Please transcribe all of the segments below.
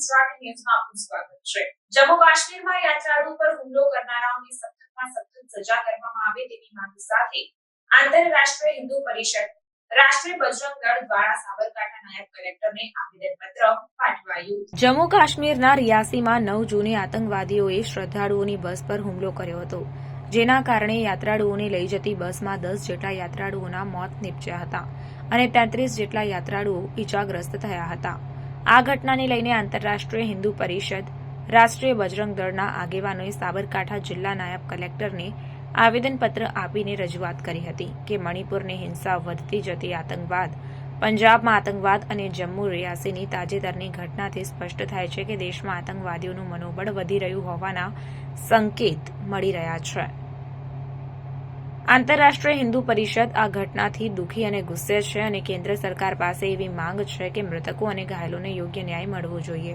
ગુજરાતી ન્યૂઝમાં આપનું સ્વાગત છે. જમ્મુ કાશ્મીરમાં યાત્રાળુ પર હુમલો કરનારાઓની સખતમાં સખત સજા કરવામાં આવે તેવી માંગ સાથે આંતરરાષ્ટ્રીય હિન્દુ પરિષદ જમ્મુ કાશ્મીરના રિયાસીમાં નવ જૂને આતંકવાદીઓએ શ્રદ્ધાળુઓની બસ પર હુમલો કર્યો હતો. જેના કારણે યાત્રાળુઓને લઈ જતી બસમાં દસ જેટલા યાત્રાળુઓના મોત નીપજ્યા હતા અને તેત્રીસ જેટલા યાત્રાળુઓ ઇજાગ્રસ્ત થયા હતા. આ ઘટનાને લઈને આંતરરાષ્ટ્રીય હિન્દુ પરિષદ, રાષ્ટ્રીય બજરંગ દળના આગેવાનોએ સાબરકાંઠા જિલ્લા નાયબ કલેક્ટરને આવેદનપત્ર આપીને રજૂઆત કરી હતી કે મણિપુરની હિંસા વધતી જતી આતંકવાદ, પંજાબમાં આતંકવાદ અને જમ્મુ રિયાસીની તાજેતરની ઘટનાથી સ્પષ્ટ થાય છે કે દેશમાં આતંકવાદીઓનું મનોબળ વધી રહ્યું હોવાના સંકેત મળી રહ્યા છે. આંતરરાષ્ટ્રીય હિન્દુ પરિષદ આ ઘટનાથી દુઃખી અને ગુસ્સે છે અને કેન્દ્ર સરકાર પાસે એવી માંગ છે કે મૃતકો અને ઘાયલોને યોગ્ય ન્યાય મળવો જોઈએ.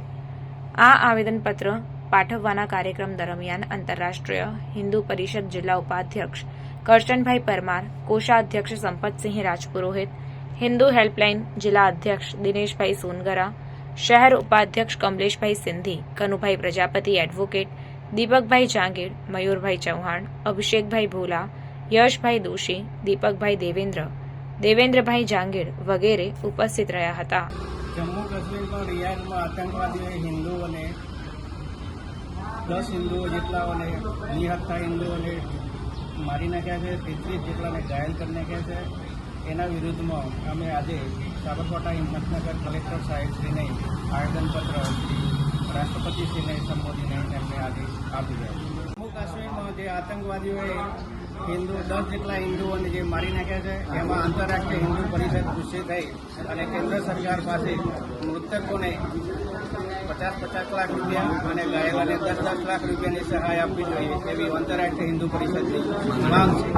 આ આવેદનપત્ર પાઠવવાના કાર્યક્રમ દરમિયાન આંતરરાષ્ટ્રીય હિન્દુ પરિષદ જિલ્લા ઉપાધ્યક્ષ કરશનભાઈ પરમાર, કોષાધ્યક્ષ સંપતસિંહ રાજપુરોહિત, હિન્દુ હેલ્પલાઇન જિલ્લા અધ્યક્ષ દિનેશભાઈ સોનગરા, શહેર ઉપાધ્યક્ષ કમલેશભાઈ સિંધી, કનુભાઈ પ્રજાપતિ એડવોકેટ, દીપકભાઈ જાંગીર, મયુરભાઈ ચૌહાણ, અભિષેકભાઈ ભોલા યશભાઈ દોશી, દીપકભાઈ દેવેન્દ્ર, દેવેન્દ્રભાઈ જાંગીર વગેરે ઉપસ્થિત રહ્યા હતા. જમ્મુ કાશ્મીરમાં રિયાદમાં આતંકવાદીઓએ હિન્દુઓને, દસ હિન્દુઓ જેટલાઓને, નિહત્તા હિન્દુઓને મારી નાખ્યા છે, તેત્રીસ જેટલાને ઘાયલ કરી નાખ્યા છે. એના વિરુદ્ધમાં અમે આજે સાબરકાંઠા હિંમતનગર કલેક્ટર સાહેબશ્રીને આવેદનપત્ર રાષ્ટ્રપતિશ્રીને સંબોધીને એમને આજે આપી રહ્યા છે જમ્મુ કાશ્મીરમાં જે આતંકવાદીઓએ હિન્દુ દસ જેટલા હિન્દુઓને જે મારી નાખ્યા છે, એમાં આંતરરાષ્ટ્રીય હિન્દુ પરિષદ ગુસ્સે થઈ અને કેન્દ્ર સરકાર પાસે મૃતકોને પચાસ પચાસ લાખ રૂપિયા અને ઘાયલોને દસ દસ લાખ રૂપિયાની સહાય આપવી જોઈએ એવી આંતરરાષ્ટ્રીય હિન્દુ પરિષદની માંગ છે.